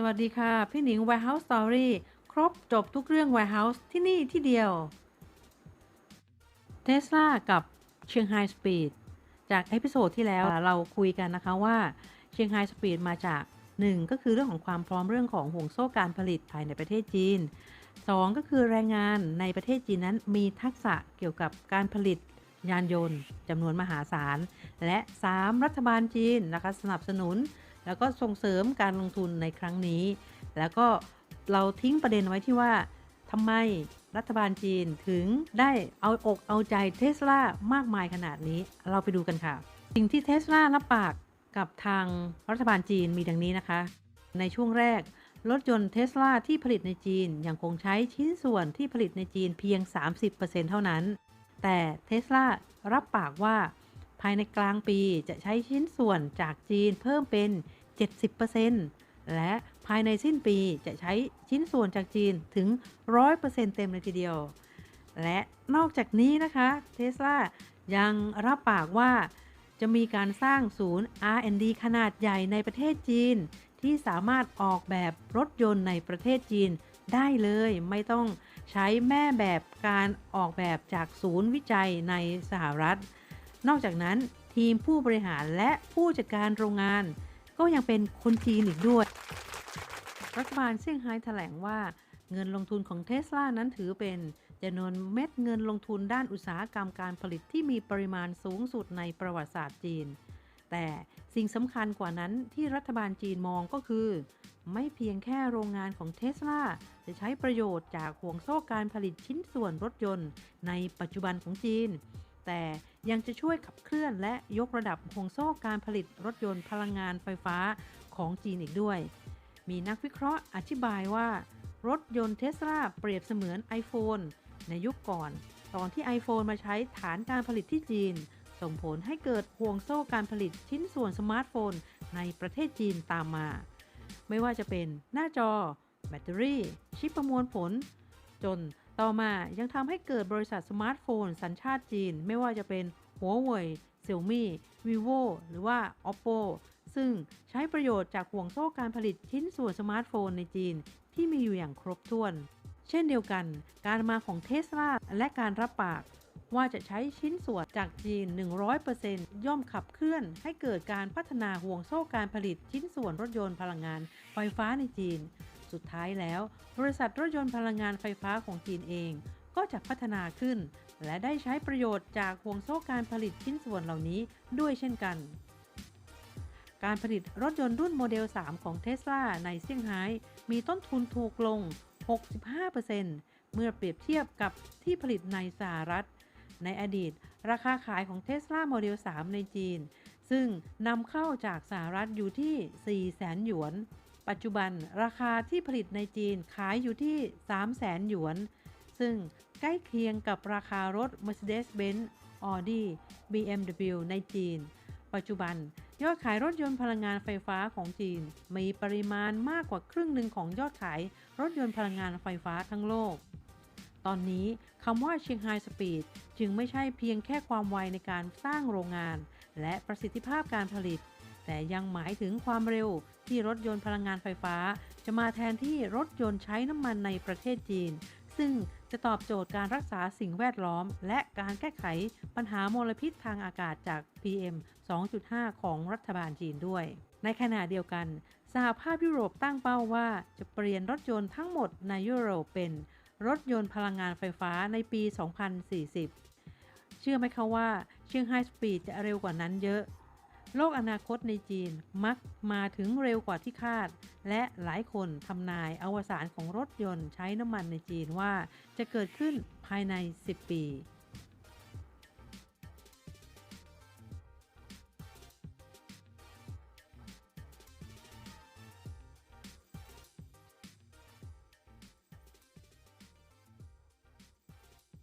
สวัสดีค่ะ พี่หนิง Warehouse Story ครบจบทุกเรื่อง Warehouse ที่นี่ที่เดียว Tesla กับเชียงไฮสปีดจากเอพิโซดที่แล้วเราคุยกันนะคะว่าเชียงไฮสปีดมาจาก 1 ก็คือเรื่องของความพร้อมเรื่องของห่วงโซ่การผลิตภายในประเทศจีน 2 ก็คือแรงงานในประเทศจีนนั้นมีทักษะเกี่ยวกับการผลิตยานยนต์จำนวนมหาศาล และ 3 รัฐบาลจีนนะคะสนับสนุน แล้วก็ส่งเสริมการลงทุนในครั้งนี้ แล้วก็เราทิ้งประเด็นไว้ที่ว่าทำไมรัฐบาลจีนถึงได้เอาอกเอาใจเทสลามากมายขนาดนี้ เราไปดูกันค่ะ สิ่งที่เทสลารับปากกับทางรัฐบาลจีนมีดังนี้นะคะ ในช่วงแรก รถยนต์เทสลาที่ผลิตในจีนยังคงใช้ชิ้นส่วนที่ผลิตในจีนเพียง 30%เท่านั้น แต่เทสลารับปากว่า ภายในกลางปีจะใช้ชิ้นส่วนจากจีนเพิ่มเป็น 70%และภายในสิ้นปีจะใช้ชิ้นส่วนจากจีนถึง 100%เต็มเลยทีเดียว และนอกจากนี้นะคะเทสลายังรับปากว่าจะมีการสร้างศูนย์ R&D ขนาดใหญ่ในประเทศจีน ที่สามารถออกแบบรถยนต์ในประเทศจีนได้เลยไม่ต้องใช้แม่แบบการออกแบบจากศูนย์วิจัยในสหรัฐ นอกจากนั้นทีมผู้บริหารและผู้จัดการโรงงาน ก็ยังเป็นคนจีนอีกด้วย รัฐบาลเซี่ยงไฮ้แถลงว่า เงินลงทุนของเทสลานั้นถือเป็นจำนวนเม็ดเงินลงทุนด้านอุตสาหกรรมการผลิตที่มีปริมาณสูงสุดในประวัติศาสตร์จีน แต่สิ่งสำคัญกว่านั้นที่รัฐบาลจีนมองก็คือ ไม่เพียงแค่โรงงานของเทสลาจะใช้ประโยชน์จากห่วงโซ่การผลิตชิ้นส่วนรถยนต์ในปัจจุบันของจีน แต่ยังจะช่วยขับเคลื่อนและยกระดับห่วงโซ่การผลิตรถยนต์พลังงานไฟฟ้าของจีนอีกด้วย มีนักวิเคราะห์อธิบายว่า รถยนต์เทสลาเปรียบเสมือน iPhone ในยุคก่อน ตอนที่ iPhone มาใช้ฐานการผลิตที่จีน ส่งผลให้เกิดห่วงโซ่การผลิตชิ้นส่วนสมาร์ทโฟนในประเทศจีนตามมา ไม่ว่าจะเป็นหน้าจอ แบตเตอรี่ ชิปประมวลผล จน ต่อมายังทำให้เกิดบริษัทสมาร์ทโฟน สัญชาติจีน ไม่ว่าจะเป็นหัวเว่ยเซี่ยมี่ vivo หรือว่า oppo ซึ่งใช้ประโยชน์จากห่วงโซ่การผลิตชิ้นส่วนสมาร์ทโฟนในจีน ที่มีอยู่อย่างครบถ้วน เช่นเดียวกัน การมาของเทสลาและการรับปากว่าจะใช้ชิ้นส่วนจากจีน 100%ย่อมขับเคลื่อนให้เกิดการพัฒนาห่วงโซ่การผลิตชิ้นส่วนรถยนต์พลังงานไฟฟ้าในจีน สุดท้ายแล้ว บริษัทรถยนต์พลังงานไฟฟ้าของจีนเองก็จะพัฒนาขึ้น และได้ใช้ประโยชน์จากห่วงโซ่การผลิตชิ้นส่วนเหล่านี้ด้วยเช่นกัน การผลิตรถยนต์รุ่นโมเดล 3 ของเท s l a ในเซี่ยงไฮ้มีต้นทุนถูกลง 65%เมื่อเปรียบเทียบกับที่ผลิตในสหรัฐ ในอดีต ราคาขายของเท s l a โมเดล 3 ในจีน ซึ่งนำเข้าจากสหรัฐอยู่ที่ 4 0 0 0 0 0 หยวน ปัจจุบันราคาที่ผลิตในจีนขายอยู่ที่ 3 0 0 0 0 0 หยวน ซึ่งใกล้เคียงกับราคารถ Mercedes-Benz Audi BMW ในจีน ปัจจุบันยอดขายรถยนต์พลังงานไฟฟ้าของจีน มีปริมาณมากกว่าครึ่งหนึ่งของยอดขายรถยนต์พลังงานไฟฟ้าทั้งโลก ตอนนี้คำว่าเชียงไฮสปีดจึงไม่ใช่เพียงแค่ความไวในการสร้างโรงงาน และประสิทธิภาพการผลิต แต่ยังหมายถึงความเร็วที่รถยนต์พลังงานไฟฟ้า จะมาแทนที่รถยนต์ใช้น้ำมันในประเทศจีน ซึ่งจะตอบโจทย์การรักษาสิ่งแวดล้อม และการแก้ไขปัญหามลพิษทางอากาศจาก PM 2.5 ของรัฐบาลจีนด้วย ในขณะเดียวกัน สหภาพยุโรปตั้งเป้าว่าจะเปลี่ยนรถยนต์ทั้งหมดในยุโรปเป็นรถยนต์พลังงานไฟฟ้าในปี 2040 เชื่อไหมคะว่าเชียงไฮสปีดจะเร็วกว่านั้นเยอะ โลกอนาคตในจีนมักมาถึงเร็วกว่าที่คาด และหลายคนทำนายอวสานของรถยนต์ใช้น้ำมันในจีนว่า จะเกิดขึ้นภายใน 10 ปี